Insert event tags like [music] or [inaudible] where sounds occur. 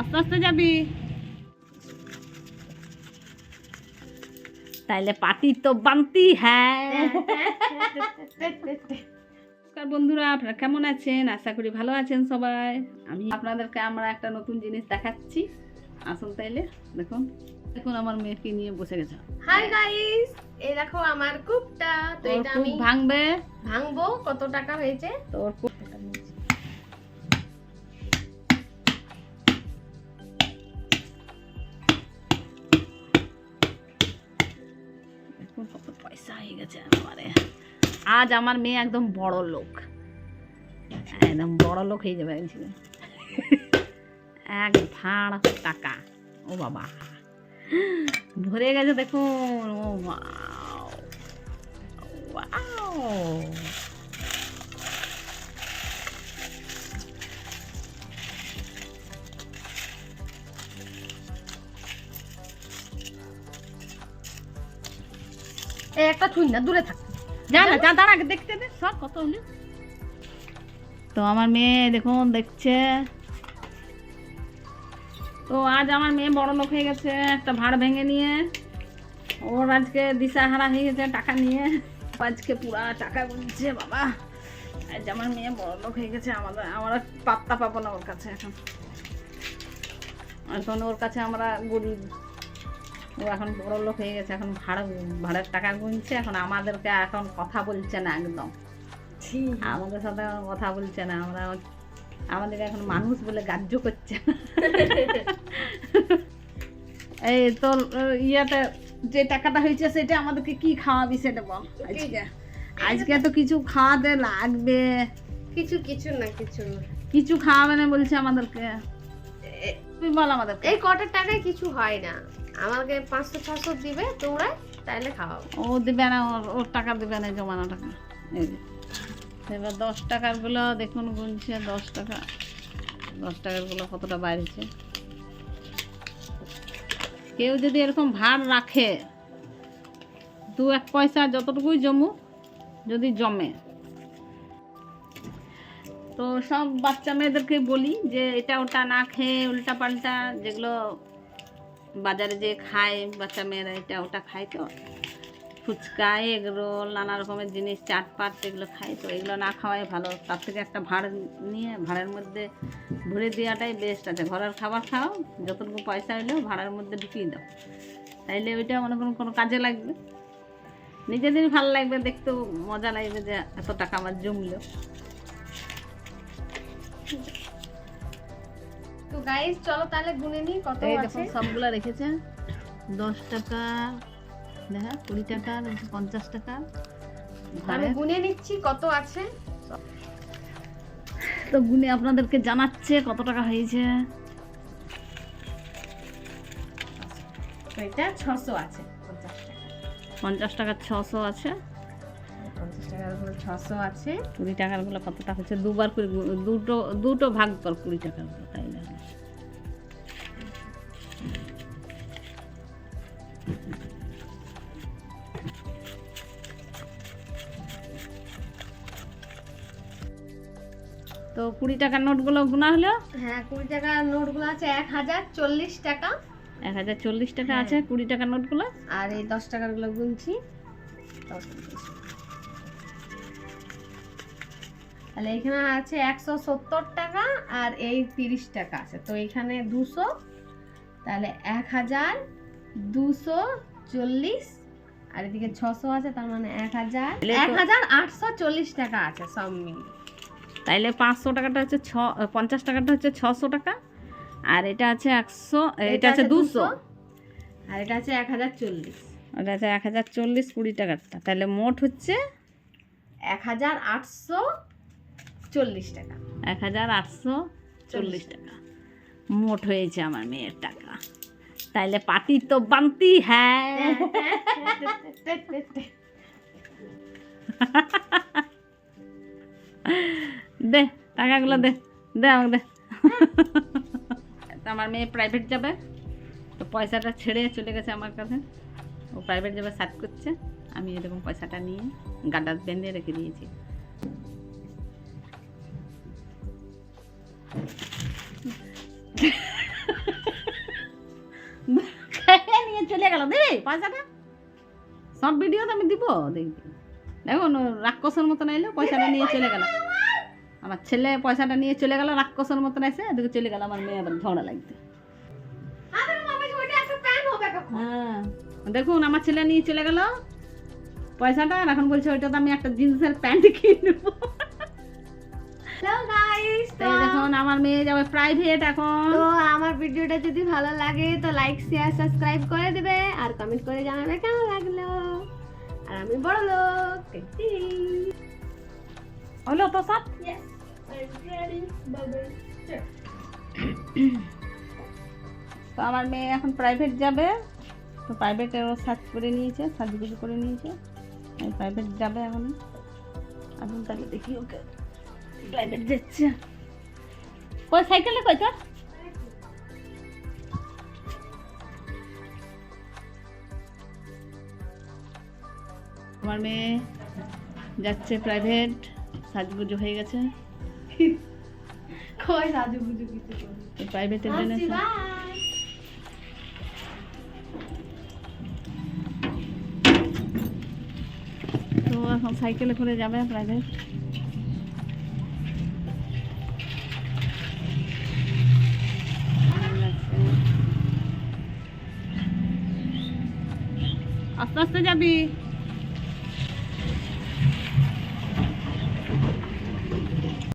আস্তে আস্তে যাবি। তাইলে পার্টি তো বানতি হ্যাঁ। নমস্কার বন্ধুরা আপনারা কেমন আছেন? আশা করি ভালো আছেন সবাই। আমি আপনাদেরকে আমরা একটা নতুন জিনিস দেখাচ্ছি। আসুন তাইলে দেখুন। দেখুন আমার মেয়েকে নিয়ে বসে গেছে। হাই গাইস এই দেখো আমার কুপটা। তো এটা আমি ভাঙবে। ভাঙবো কত টাকা হয়েছে? তোর খুব কত পয়সা হয়ে গেছে আমারে আজ আমার মেয়ে একদম বড় লোক। একদম বড় লোক হয়ে যাবে। এক ভাঁড় টাকা। ও বাবা। ভরে গেছে দেখুন। ও ওয়াও একটা ছুঁই না, দূরে থাক। যা না, যা, দাঁড়া দেখতে দে। সব কত হলো? তো আমার মেয়ে, দেখুন, দেখছে। তো আজ আমার মেয়ে বড় লোক হয়ে গেছে, একটা ভাড় ভেঙে নিয়ে। ওর আজকে দিশাহারা হয়ে গেছে, টাকা নিয়ে। আজকে পুরা টাকা গুনছে, বাবা। আজ আমার মেয়ে বড় লোক হয়ে গেছে, আমাদের, আমরা পাত্তা পাবো না ওর কাছে এখন। এখন ওর কাছে আমরা গরিব। ও এখন বড় লোক হয়ে গেছে এখন ভাড়া ভাড়ার টাকা গুনছে এখন আমাদেরকে এখন কথা বলছে না একদম। আমাদের সাথে কথা বলছে না আমরা আমাদেরকে এখন মানুষ বলে গ্রাহ্য করছে এই আহ, ইয়েতে যে টাকাটা হয়েছে সেটা আমাদেরকে কি খাওয়াবি সেটা বল। আজকে আজকে তো কিছু খাওয়াতে লাগবে। কিছু কিছু না কিছু। কিছু খাওয়াবে না বলছে আমাদেরকে। তুই বল আমাদেরকে। এই কটার টাকায় কিছু হয় না। আমাকে পাঁচশো ছশো দিবে, তোমরা তাইলে খাওয়াবো ও দিবে না, ওর টাকা দিবে না জমানো টাকা। এবার দশ টাকারগুলো, দেখুন গুনছে দশ টাকা। দশ টাকারগুলো কতটা বাড়ছে। কেউ যদি এরকম ভার রাখে, দু এক পয়সা যতটুকুই জমু যদি জমে। তো সব বাচ্চা মেয়েদেরকে বলি যে, এটা ওটা না খেয়ে উল্টা পাল্টা যেগুলো বাজারে যে খায় বাচ্চা মেয়েরা, এটা ওটা খায় তো। ফুচকা, এগরোল, নানা রকমের জিনিস, চাটপাট, এগুলো খায় তো। এগুলো না খাওয়াই ভালো। তার থেকে একটা ভাড় নিয়ে ভাড়ের মধ্যে ভরে দেওয়াটাই বেস্ট আছে। ঘরের খাবার খাও, যতটুকু পয়সা হইলেও ভাড়ার মধ্যে ঢুকিয়ে দাও। তাইলে ওইটা মনে করুন কোনো কাজে লাগবে। নিজেদের ভালো লাগবে, দেখতেও মজা লাগবে যে এত টাকা আমার জমলো। তো গাইস চলো তাহলে গুনে নি কত এই আছে? দেখুন সবগুলো রেখেছে। দশ টাকা দেখা কুড়ি টাকা পঞ্চাশ টাকা। আমি গুনে নিচ্ছি কত আছে? তো গুনে আপনাদেরকে জানাচ্ছে কত টাকা হয়েছে। তো এটা ছশো আছে পঞ্চাশ টাকা। পঞ্চাশ টাকার ছশো আছে। পঞ্চাশ টাকার উপরে ছশো আছে। কুড়ি টাকারগুলো কতটা হচ্ছে দুবার করে গু- দুটো দুটো ভাগ কর কুড়ি টাকারগুলো তাই না? তো কুড়ি টাকার নোটগুলো গুণা হলো হ্যাঁ কুড়ি টাকার নোটগুলো আছে এক হাজার চল্লিশ টাকা। এক হাজার চল্লিশ টাকা হ্যাঁ। আছে কুড়ি টাকার নোটগুলো? আর এই দশ টাকারগুলো গুনছি। তাহলে এখানে আছে একশো সত্তর টাকা আর এই তিরিশ টাকা আছে। তো এখানে দুশো তাহলে এক হাজার দুশো চল্লিশ আর এদিকে ছশো আছে তার মানে এক হাজার এক হাজার আটশো চল্লিশ টাকা আছে সব মিলিয়ে। তাইলে পাঁচশো টাকাটা হচ্ছে ছ পঞ্চাশ টাকাটা হচ্ছে ছশো টাকা। আর এটা আছে একশো এটা আছে দুশো। আর এটা আছে এক হাজার চল্লিশ। এটা আছে এক হাজার চল্লিশ কুড়ি টাকারটা। তাহলে মোট হচ্ছে এক হাজার আটশো চল্লিশ টাকা। এক হাজার আটশো চল্লিশ টাকা। মোট হয়েছে আমার মেয়ের টাকা। তাইলে পাতি তো বানতি হ্যাঁ। [laughs] দে, টাকাগুলো দে দে আমাকে দে। আমার মেয়ে প্রাইভেট যাবে, তো পয়সাটা ছেড়ে চলে গেছে আমার কাছে। ও প্রাইভেট যাবে সার্ট করছে। আমি এরকম পয়সাটা নিয়ে গাডা বেঁধে রেখে দিয়েছি। নিয়ে চলে গেল দে পয়সাটা। সব ভিডিও তো আমি দিব, দেখবি। দেখুন রাক্ষসের মতন এলো, পয়সাটা নিয়ে চলে গেলাম আমার ছেলে পয়সাটা নিয়ে চলে গেল রাক্ষসের মতন এসে এদিকে চলে গেল আমার মেয়ে আবার ঝগড়া লাগতে হ্যাঁ দেখুন আমার ছেলে নিয়ে চলে গেল পয়সাটা এখন বলছে ওইটা তো আমি একটা জিন্সের প্যান্ট কিনবো দেখুন আমার মেয়ে যাবে প্রাইভেট এখন। তো আমার ভিডিওটা যদি ভালো লাগে তো লাইক শেয়ার সাবস্ক্রাইব করে দেবে আর কমেন্ট করে জানাবে কেমন লাগল। আর আমি বড় লোক হলো তো সব [coughs] তো আমার মেয়ে এখন প্রাইভেট যাবে। তো প্রাইভেটে ও সার্চ করে নিয়েছে সার্টিফিকেট করে নিয়েছে। প্রাইভেট যাবে এখন। এখন তাহলে দেখি ওকে। প্রাইভেট যাচ্ছে। কই সাইকেলে কই তোর? আমার মেয়ে যাচ্ছে প্রাইভেট সাজগুজো হয়ে গেছে। [laughs] কই কিছু তো সব- bye. তো এখন সাইকেলে করে যাবে প্রাইভেট আস্তে আস্তে যাবি।